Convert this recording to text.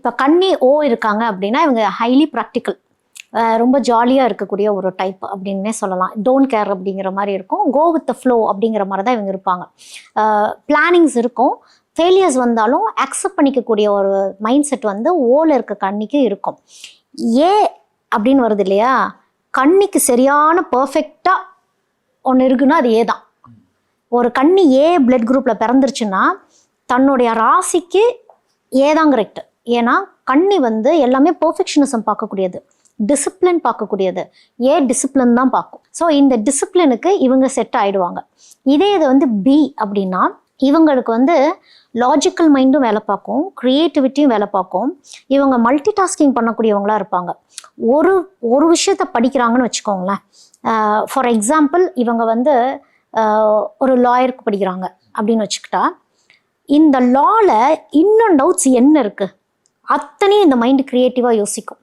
இப்போ கண்ணி ஓ இருக்காங்க அப்படின்னா இவங்க ஹைலி ப்ராக்டிக்கல் ரொம்ப ஜாலியாக இருக்கக்கூடிய ஒரு டைப் அப்படின்னே சொல்லலாம். டோன்ட் கேர் அப்படிங்கிற மாதிரி இருக்கும். கோ வித் த ஃப்ளோ அப்படிங்கிற மாதிரி தான் இவங்க இருப்பாங்க. பிளானிங்ஸ் இருக்கும். ஃபெயிலியர்ஸ் வந்தாலும் அக்செப்ட் பண்ணிக்கக்கூடிய ஒரு மைண்ட் செட் வந்து ஓல இருக்க கண்ணிக்கு இருக்கும். ஏ அப்படின்னு வருது இல்லையா? கண்ணிக்கு சரியான பர்ஃபெக்டாக ஒன்று இருக்குன்னா அது ஏ தான். ஒரு கண்ணி ஏ பிளட் குரூப்பில் பிறந்துருச்சுன்னா தன்னுடைய ராசிக்கு ஏ கரெக்ட் ஏன்னா கண்ணி வந்து எல்லாமே பர்ஃபெக்ஷனிசம் பார்க்கக்கூடியது. டிசிப்ளின் பார்க்கக்கூடியது. ஏ டிசிப்ளின் தான் பார்க்கும். ஸோ இந்த டிசிப்ளினுக்கு இவங்க செட் ஆகிடுவாங்க இதே இது வந்து பி அப்படின்னா இவங்களுக்கு வந்து லாஜிக்கல் மைண்டும் வேலை பார்க்கும் க்ரியேட்டிவிட்டியும் வேலை பார்க்கும். இவங்க மல்டி டாஸ்கிங் பண்ணக்கூடியவங்களா இருப்பாங்க. ஒரு ஒரு விஷயத்த படிக்கிறாங்கன்னு வச்சுக்கோங்களேன். ஃபார் எக்ஸாம்பிள் இவங்க வந்து ஒரு லாயருக்கு படிக்கிறாங்க அப்படின்னு வச்சுக்கிட்டா இந்த லாவில் இன்னும் டவுட்ஸ் என்ன இருக்குது அத்தனையும் இந்த மைண்ட் க்ரியேட்டிவாக யோசிக்கும்.